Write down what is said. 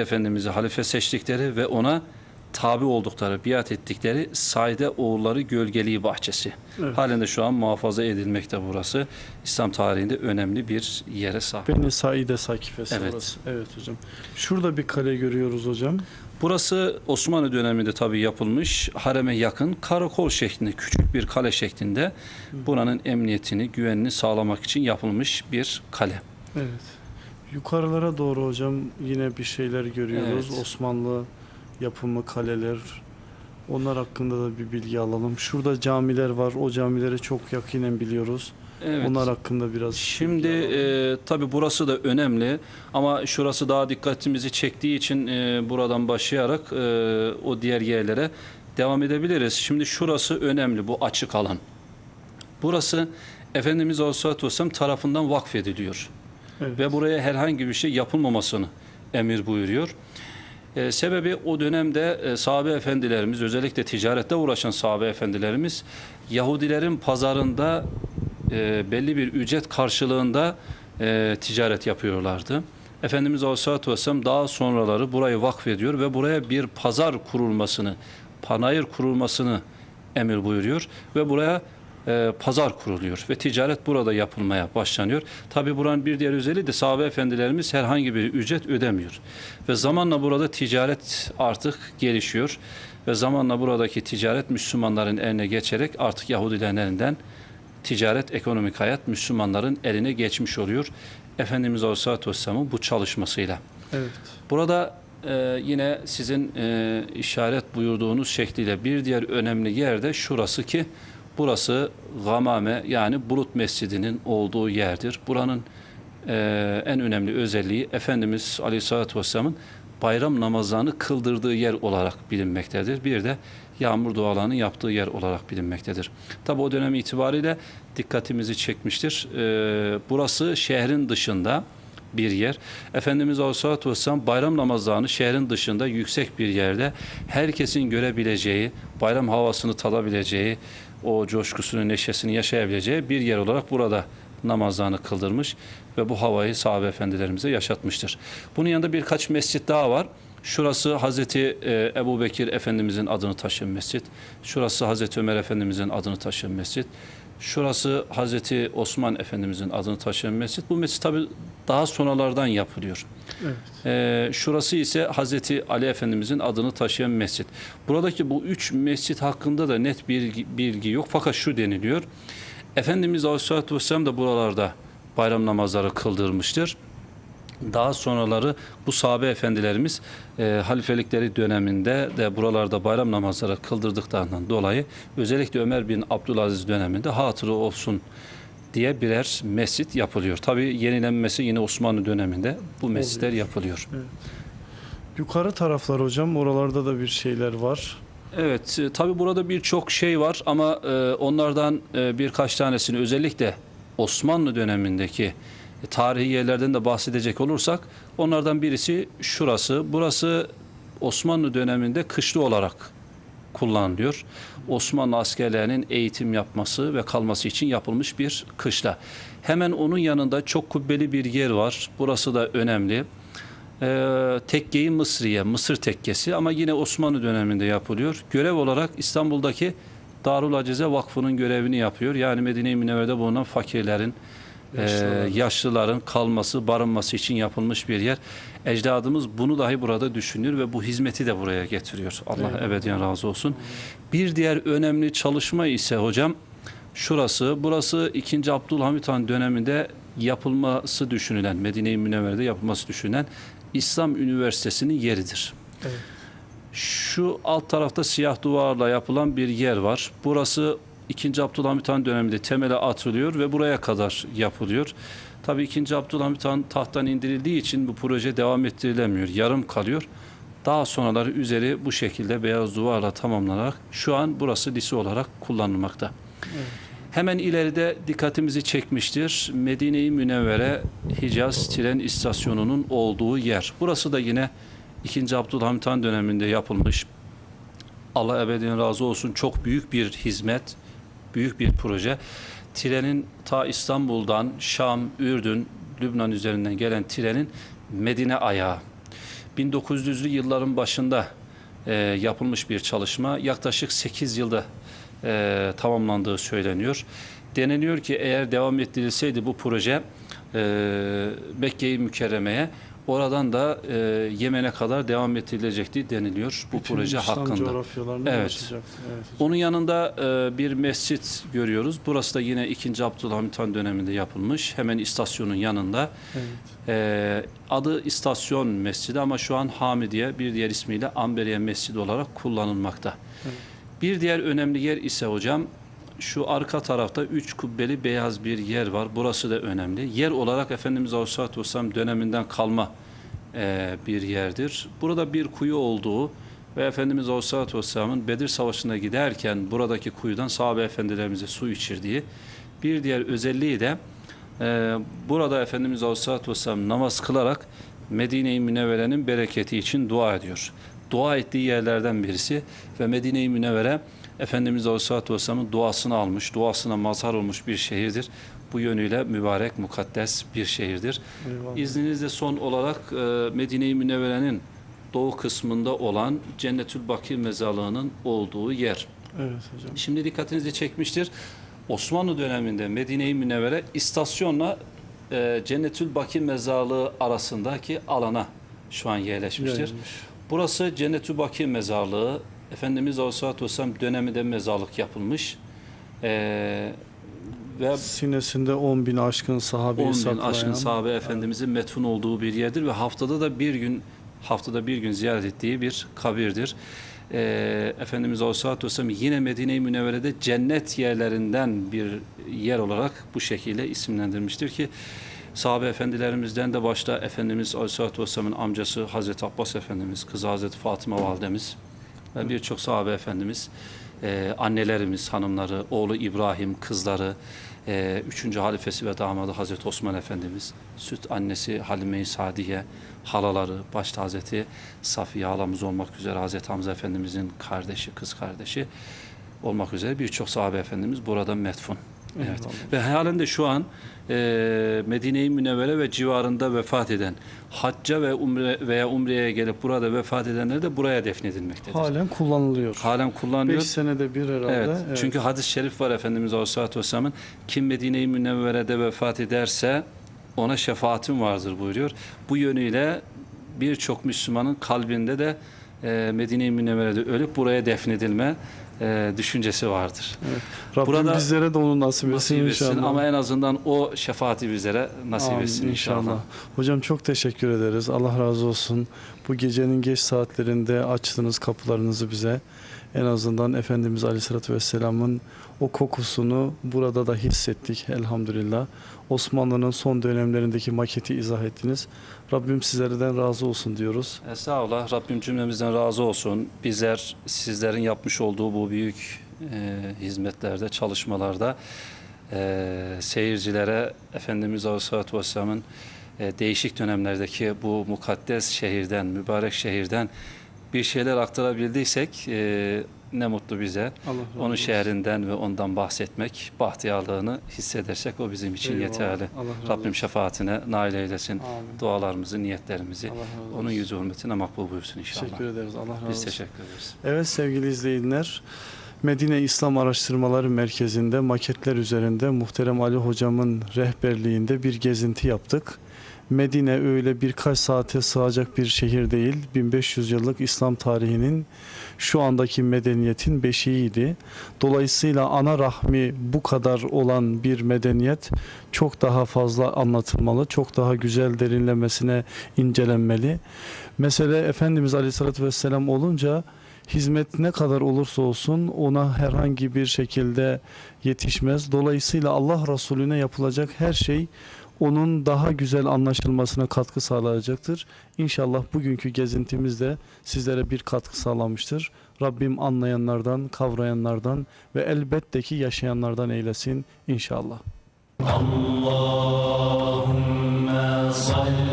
Efendimiz'i halife seçtikleri ve ona tabi oldukları, biat ettikleri Saide oğulları gölgeliği bahçesi. Evet. Halen de şu an muhafaza edilmekte burası. İslam tarihinde önemli bir yere sahip. Beni Saide Sakifesi Evet. orası. Evet hocam. Şurada bir kale görüyoruz hocam. Burası Osmanlı döneminde tabii yapılmış, hareme yakın karakol şeklinde, küçük bir kale şeklinde buranın emniyetini, güvenini sağlamak için yapılmış bir kale. Evet. Yukarılara doğru hocam yine bir şeyler görüyoruz. Evet. Osmanlı yapımı kaleler. Onlar hakkında da bir bilgi alalım. Şurada camiler var. O camileri çok yakinen biliyoruz. Evet. Onlar hakkında biraz Şimdi e, tabi burası da önemli ama şurası daha dikkatimizi çektiği için e, buradan başlayarak e, o diğer yerlere devam edebiliriz. Şimdi şurası önemli bu açık alan. Burası Efendimiz Aleyhisselatü Vesselam tarafından vakfediliyor evet. ve buraya herhangi bir şey yapılmamasını emir buyuruyor. E, sebebi o dönemde e, sahabe efendilerimiz özellikle ticarette uğraşan sahabe efendilerimiz Yahudilerin pazarında e, belli bir ücret karşılığında e, ticaret yapıyorlardı. Efendimiz Aleyhisselatü Vesselam daha sonraları burayı vakfediyor ve buraya bir pazar kurulmasını, panayır kurulmasını emir buyuruyor ve buraya e, pazar kuruluyor ve ticaret burada yapılmaya başlanıyor. Tabi buranın bir diğer özelliği de sahabe efendilerimiz herhangi bir ücret ödemiyor. Ve zamanla burada ticaret artık gelişiyor ve zamanla buradaki ticaret Müslümanların eline geçerek artık Yahudilerin elinden ticaret, ekonomik hayat Müslümanların eline geçmiş oluyor. Efendimiz Aleyhisselatü Vesselam'ın bu çalışmasıyla. evet. Burada e, yine sizin e, işaret buyurduğunuz şekliyle bir diğer önemli yer de şurası ki burası Gamame yani Bulut Mescidi'nin olduğu yerdir. Buranın e, en önemli özelliği Efendimiz Aleyhisselatü Vesselam'ın bayram namazlarını kıldırdığı yer olarak bilinmektedir. Bir de yağmur dualarını yaptığı yer olarak bilinmektedir. Tabi o dönem itibariyle dikkatimizi çekmiştir. E, burası şehrin dışında bir yer. Efendimiz Aleyhisselatü Vesselam bayram namazlarını şehrin dışında yüksek bir yerde herkesin görebileceği, bayram havasını tadabileceği, o coşkusunu, neşesini yaşayabileceği bir yer olarak burada namazlarını kıldırmış ve bu havayı sahabe efendilerimize yaşatmıştır. Bunun yanında birkaç mescit daha var. Şurası Hazreti e, Ebu Bekir Efendimizin adını taşıyan mescit. Şurası Hazreti Ömer Efendimizin adını taşıyan mescit. Şurası Hazreti Osman Efendimizin adını taşıyan mescit. Bu mescit tabi daha sonralardan yapılıyor. Evet. Ee, şurası ise Hazreti Ali Efendimizin adını taşıyan mescit. Buradaki bu üç mescit hakkında da net bilgi, bilgi yok. Fakat şu deniliyor. Efendimiz Aleyhisselatü Vesselam da buralarda bayram namazları kıldırmıştır. Daha sonraları bu sahabe efendilerimiz e, halifelikleri döneminde de buralarda bayram namazları kıldırdıklarından dolayı özellikle Ömer bin Abdülaziz döneminde hatırı olsun diye birer mescit yapılıyor. Tabi yenilenmesi yine Osmanlı döneminde bu mescitler yapılıyor. Yukarı taraflar hocam oralarda da bir şeyler var. Evet, e, tabi burada birçok şey var ama e, onlardan e, birkaç tanesini özellikle Osmanlı dönemindeki tarihi yerlerden de bahsedecek olursak onlardan birisi şurası. Burası Osmanlı döneminde kışlı olarak kullanılıyor. Osmanlı askerlerinin eğitim yapması ve kalması için yapılmış bir kışla. Hemen onun yanında çok kubbeli bir yer var. Burası da önemli. Ee, tekkeyi Mısriye, Mısır tekkesi ama yine Osmanlı döneminde yapılıyor. Görev olarak İstanbul'daki Darul Acize Vakfı'nın görevini yapıyor. Yani Medine-i Münevver'de bulunan fakirlerin, e, Yaşlıların. kalması, barınması için yapılmış bir yer. Ecdadımız bunu dahi burada düşünüyor ve bu hizmeti de buraya getiriyor. Allah Eyvallah. ebediyen razı olsun. Bir diğer önemli çalışma ise hocam şurası. Burası 2. Abdülhamit Han döneminde yapılması düşünülen, Medine-i Münevver'de yapılması düşünülen İslam Üniversitesi'nin yeridir. Evet. Şu alt tarafta siyah duvarla yapılan bir yer var. Burası 2. Abdülhamit Han döneminde temele atılıyor ve buraya kadar yapılıyor. Tabii 2. Abdülhamit Han tahttan indirildiği için bu proje devam ettirilemiyor. Yarım kalıyor. Daha sonraları üzeri bu şekilde beyaz duvarla tamamlanarak şu an burası lise olarak kullanılmakta. Hemen ileride dikkatimizi çekmiştir. Medine-i Münevvere Hicaz tren istasyonunun olduğu yer. Burası da yine 2. Abdülhamit Han döneminde yapılmış. Allah ebediyen razı olsun çok büyük bir hizmet, büyük bir proje. Trenin ta İstanbul'dan Şam, Ürdün, Lübnan üzerinden gelen trenin Medine ayağı. 1900'lü yılların başında e, yapılmış bir çalışma. Yaklaşık 8 yılda e, tamamlandığı söyleniyor. Deniliyor ki eğer devam ettirilseydi bu proje e, Mekke-i Mükerreme'ye oradan da e, Yemen'e kadar devam ettirilecekti deniliyor bu Bütün proje İslam hakkında. Evet. Evet. Onun yanında e, bir mescit görüyoruz. Burası da yine 2. Abdülhamit Han döneminde yapılmış. Hemen istasyonun yanında. Evet. E, adı İstasyon Mescidi ama şu an Hamidiye bir diğer ismiyle Amberiye Mescidi olarak kullanılmakta. Evet. Bir diğer önemli yer ise hocam şu arka tarafta üç kubbeli beyaz bir yer var. Burası da önemli. Yer olarak Efendimiz Aleyhisselatü Vesselam döneminden kalma e, bir yerdir. Burada bir kuyu olduğu ve Efendimiz Aleyhisselatü Vesselam'ın Bedir Savaşı'na giderken buradaki kuyudan sahabe efendilerimize su içirdiği bir diğer özelliği de e, burada Efendimiz Aleyhisselatü Vesselam namaz kılarak Medine-i Münevvere'nin bereketi için dua ediyor. Dua ettiği yerlerden birisi ve Medine-i Münevvere Efendimiz Aleyhisselatü Vesselam'ın duasını almış, duasına mazhar olmuş bir şehirdir. Bu yönüyle mübarek, mukaddes bir şehirdir. Eyvallah. İzninizle son olarak e, Medine-i Münevvere'nin doğu kısmında olan Cennetül Bakir mezarlığının olduğu yer. Evet hocam. Şimdi dikkatinizi çekmiştir. Osmanlı döneminde Medine-i Münevvere istasyonla e, Cennetül Bakir mezarlığı arasındaki alana şu an yerleşmiştir. Yayılmış. Burası Cennetül Bakir mezarlığı. Efendimiz Aleyhisselatü Vesselam döneminde mezarlık yapılmış. E, ve Sinesinde 10 bin aşkın sahabeyi 10 bin aşkın sahabe efendimizin metfun olduğu bir yerdir ve haftada da bir gün haftada bir gün ziyaret ettiği bir kabirdir. Ee, Efendimiz Aleyhisselatü Vesselam yine Medine-i Münevvere'de cennet yerlerinden bir yer olarak bu şekilde isimlendirmiştir ki sahabe efendilerimizden de başta Efendimiz Aleyhisselatü Vesselam'ın amcası Hazreti Abbas Efendimiz, kızı Hazreti Fatıma Validemiz ve birçok sahabe efendimiz, e, annelerimiz, hanımları, oğlu İbrahim, kızları, e, üçüncü halifesi ve damadı Hazreti Osman Efendimiz, süt annesi Halime-i Sadiye, halaları, başta Hazreti Safiye halamız olmak üzere Hazreti Hamza Efendimizin kardeşi, kız kardeşi olmak üzere birçok sahabe efendimiz burada metfun. Evet. Eyvallah. Ve halen de şu an e, Medine-i Münevvere ve civarında vefat eden, hacca ve umre veya umreye gelip burada vefat edenler de buraya defnedilmektedir. Halen kullanılıyor. Halen kullanılıyor. 5 senede bir herhalde. Evet. Evet. Çünkü hadis-i şerif var Efendimiz Aleyhisselatü Vesselam'ın kim Medine-i Münevvere'de vefat ederse ona şefaatim vardır buyuruyor. Bu yönüyle birçok Müslümanın kalbinde de e, Medine-i Münevvere'de ölüp buraya defnedilme e, düşüncesi vardır. Rabbim burada bizlere de onu nasip etsin Nasip etsin inşallah. ama en azından o şefaati bizlere nasip Amin, etsin inşallah. Hocam çok teşekkür ederiz. Allah razı olsun. Bu gecenin geç saatlerinde açtınız kapılarınızı bize. En azından Efendimiz Aleyhisselatü Vesselam'ın o kokusunu burada da hissettik elhamdülillah. Osmanlı'nın son dönemlerindeki maketi izah ettiniz. Rabbim sizlerden razı olsun diyoruz. Estağfurullah. Rabbim cümlemizden razı olsun. Bizler sizlerin yapmış olduğu bu büyük e, hizmetlerde, çalışmalarda e, seyircilere Efendimiz Aleyhisselatü Vesselam'ın e, değişik dönemlerdeki bu mukaddes şehirden, mübarek şehirden bir şeyler aktarabildiysek e, ne mutlu bize. Allah Onun şehrinden ve ondan bahsetmek, bahtiyarlığını hissedersek o bizim için Eyvallah. yeterli. Allah Rabbim şefaatine nail eylesin. Amin. Dualarımızı, niyetlerimizi onun yüzü hürmetine makbul buyursun inşallah. Teşekkür ederiz. Allah razı Biz olsun. teşekkür ederiz. Evet sevgili izleyenler, Medine İslam Araştırmaları Merkezi'nde maketler üzerinde muhterem Ali hocamın rehberliğinde bir gezinti yaptık. Medine öyle birkaç saate sığacak bir şehir değil. 1500 yıllık İslam tarihinin şu andaki medeniyetin beşiğiydi. Dolayısıyla ana rahmi bu kadar olan bir medeniyet çok daha fazla anlatılmalı, çok daha güzel derinlemesine incelenmeli. Mesele Efendimiz Aleyhisselatü Vesselam olunca hizmet ne kadar olursa olsun ona herhangi bir şekilde yetişmez. Dolayısıyla Allah Resulüne yapılacak her şey onun daha güzel anlaşılmasına katkı sağlayacaktır. İnşallah bugünkü gezintimiz de sizlere bir katkı sağlamıştır. Rabbim anlayanlardan, kavrayanlardan ve elbette ki yaşayanlardan eylesin inşallah. Allahümme salli